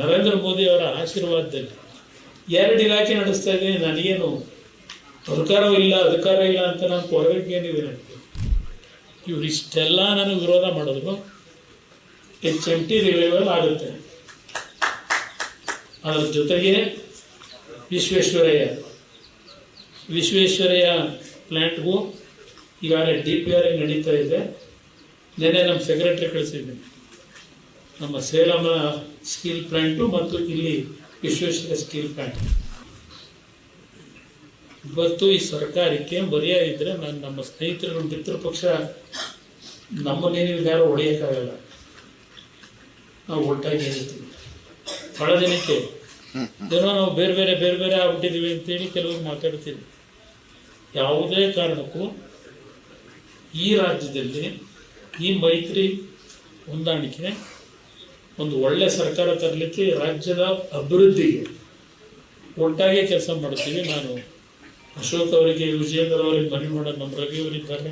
ನರೇಂದ್ರ ಮೋದಿ ಅವರ ಆಶೀರ್ವಾದದಲ್ಲಿ ಎರಡು ಇಲಾಖೆ ನಡೆಸ್ತಾ ಇದ್ದೀನಿ. ನನಗೇನು ಅಧಿಕಾರವೂ ಇಲ್ಲ, ಅಧಿಕಾರ ಇಲ್ಲ ಅಂತ ನಾನು ಹೊರಗಡೆ ಏನಿದೆ ನನಗೆ? ಇವ್ರು ಇಷ್ಟೆಲ್ಲ ವಿರೋಧ ಮಾಡಿದ್ರು ಎಚ್ ಎಂ ಟಿ ರಿವೈವಲ್ ಆಗುತ್ತೆ. ಅದರ ಜೊತೆಗೆ ವಿಶ್ವೇಶ್ವರಯ್ಯ ವಿಶ್ವೇಶ್ವರಯ್ಯ ಪ್ಲ್ಯಾಂಟ್ಗೂ ಈಗಾಗಲೇ ಡಿ ಪಿ ಆರ್ ನಡೀತಾ ಇದೆ. ನಿನ್ನೆ ನಮ್ಮ ಸೆಕ್ರೆಟ್ರಿ ಕಳಿಸಿದ್ದೀನಿ ನಮ್ಮ ಸೇಲಮ ಸ್ಟೀಲ್ ಪ್ಲ್ಯಾಂಟು ಮತ್ತು ಇಲ್ಲಿ ವಿಶ್ವೇಶ್ವರ ಸ್ಟೀಲ್ ಪ್ಲ್ಯಾಂಟ್ ಇವತ್ತು ಈ ಸರ್ಕಾರಕ್ಕೆ ಮರ್ಯಾದೆ ಇದ್ದರೆ ನಾನು ನಮ್ಮ ಸ್ನೇಹಿತರು ಮಿತ್ರ ಪಕ್ಷ ನಮ್ಮನ್ನೇನಿಲ್ಲ ಯಾರು ಹೊಡೆಯೋಕ್ಕಾಗಲ್ಲ. ನಾವು ಒಟ್ಟಾಗಿ ಹೇಳ್ತೀವಿ. ಬಹಳ ದಿನಕ್ಕೆ ಏನೋ ನಾವು ಬೇರೆ ಬೇರೆ ಬೇರೆ ಬೇರೆ ಆಗ್ಬಿಟ್ಟಿದ್ದೀವಿ ಅಂತೇಳಿ ಕೆಲವರು ಮಾತಾಡ್ತೀವಿ ಯಾವುದೇ ಕಾರಣಕ್ಕೂ ಈ ರಾಜ್ಯದಲ್ಲಿ ಈ ಮೈತ್ರಿ ಹೊಂದಾಣಿಕೆ ಒಂದು ಒಳ್ಳೆ ಸರ್ಕಾರ ತರಲಿಕ್ಕೆ ರಾಜ್ಯದ ಅಭಿವೃದ್ಧಿಗೆ ಒಟ್ಟಾಗಿ ಕೆಲಸ ಮಾಡ್ತೀವಿ. ನಾನು ಅಶೋಕ್ ಅವರಿಗೆ, ವಿಜಯೇಂದ್ರ ಅವರಿಗೆ ಮನವಿ ಮಾಡೋದು ನಮ್ಮ ರವಿ ಅವರಿದ್ದಾರೆ.